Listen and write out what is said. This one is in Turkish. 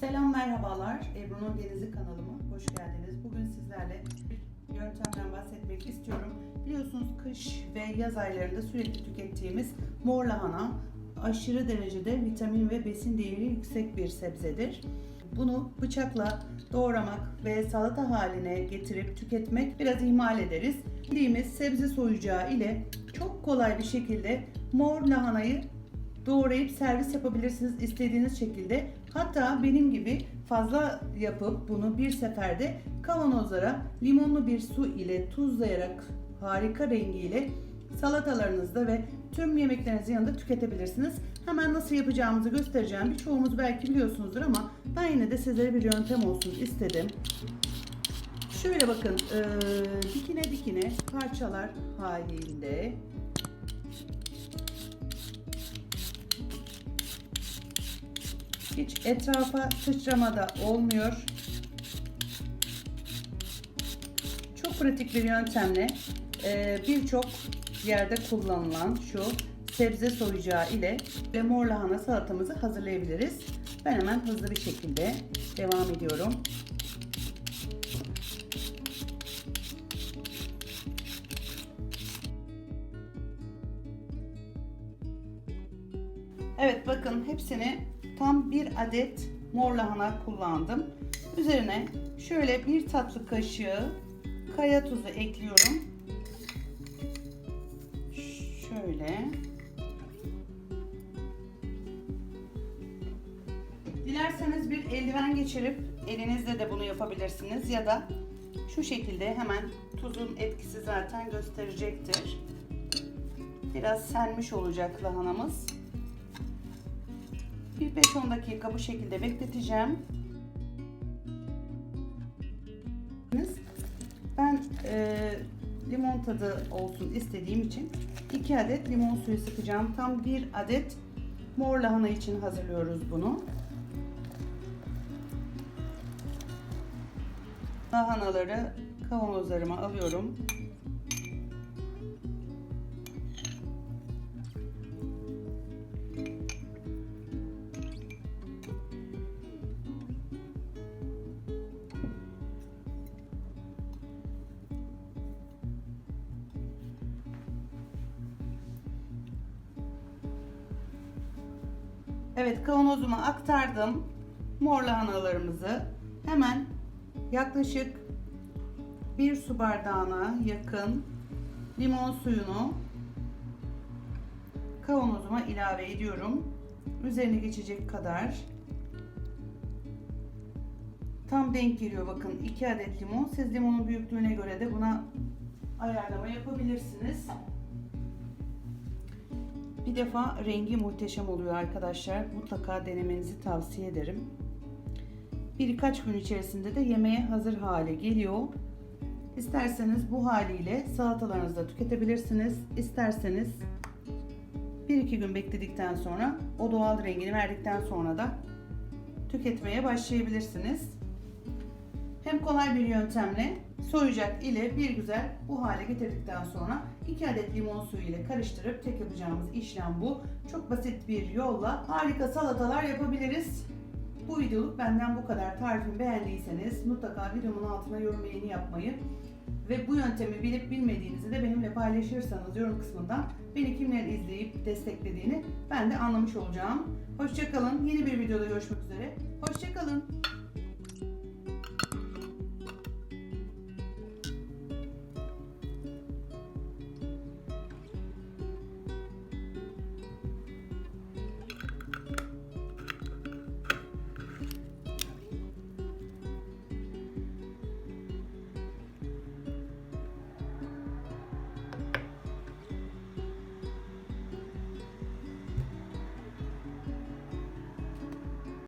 Selam merhabalar. Ebru'nun Denizi kanalıma hoş geldiniz. Bugün sizlerle bir yöntemden bahsetmek istiyorum. Biliyorsunuz kış ve yaz aylarında sürekli tükettiğimiz mor lahana aşırı derecede vitamin ve besin değeri yüksek bir sebzedir. Bunu bıçakla doğramak ve salata haline getirip tüketmek biraz ihmal ederiz. Bildiğimiz sebze soyacağı ile çok kolay bir şekilde mor lahanayı doğrayıp servis yapabilirsiniz istediğiniz şekilde. Hatta benim gibi fazla yapıp bunu bir seferde kavanozlara limonlu bir su ile tuzlayarak harika rengiyle salatalarınızda ve tüm yemeklerinizin yanında tüketebilirsiniz. Hemen nasıl yapacağımızı göstereceğim. Birçoğumuz belki biliyorsunuzdur ama ben yine de sizlere bir yöntem olsun istedim. Şöyle bakın, eee, dikine dikine parçalar halinde Hiç etrafa sıçrama da olmuyor. Çok pratik bir yöntemle e, birçok yerde kullanılan şu sebze soyacağı ile ve mor lahana salatamızı hazırlayabiliriz. Ben hemen hızlı bir şekilde devam ediyorum. Evet bakın hepsini tam bir adet mor lahana kullandım. Üzerine şöyle bir tatlı kaşığı kaya tuzu ekliyorum. Şöyle. Dilerseniz bir eldiven geçirip elinizle de bunu yapabilirsiniz ya da şu şekilde hemen tuzun etkisi zaten gösterecektir. Biraz senmiş olacak lahanamız. Bir 5-10 dakika bu şekilde bekleteceğim. Ben e, limon tadı olsun istediğim için 2 adet limon suyu sıkacağım. Tam 1 adet mor lahana için hazırlıyoruz bunu. Lahanaları kavanozlarıma alıyorum. Evet kavanozuma aktardım. Mor lahanalarımızı hemen yaklaşık bir su bardağına yakın limon suyunu kavanozuma ilave ediyorum. Üzerine geçecek kadar tam denk geliyor bakın 2 adet limon. Siz limonun büyüklüğüne göre de buna ayarlama yapabilirsiniz. Bir defa rengi muhteşem oluyor arkadaşlar. Mutlaka denemenizi tavsiye ederim. Birkaç gün içerisinde de yemeğe hazır hale geliyor. İsterseniz bu haliyle salatalarınızda tüketebilirsiniz. İsterseniz 1-2 gün bekledikten sonra o doğal rengini verdikten sonra da tüketmeye başlayabilirsiniz. Hem kolay bir yöntemle soyacak ile bir güzel bu hale getirdikten sonra 2 adet limon suyu ile karıştırıp tek yapacağımız işlem bu. Çok basit bir yolla harika salatalar yapabiliriz. Bu videoluk benden bu kadar. Tarifimi beğendiyseniz mutlaka videomun altına yorum beğeni yapmayı ve bu yöntemi bilip bilmediğinizi de benimle paylaşırsanız yorum kısmından beni kimler izleyip desteklediğini ben de anlamış olacağım. Hoşçakalın. Yeni bir videoda görüşmek üzere. Hoşçakalın.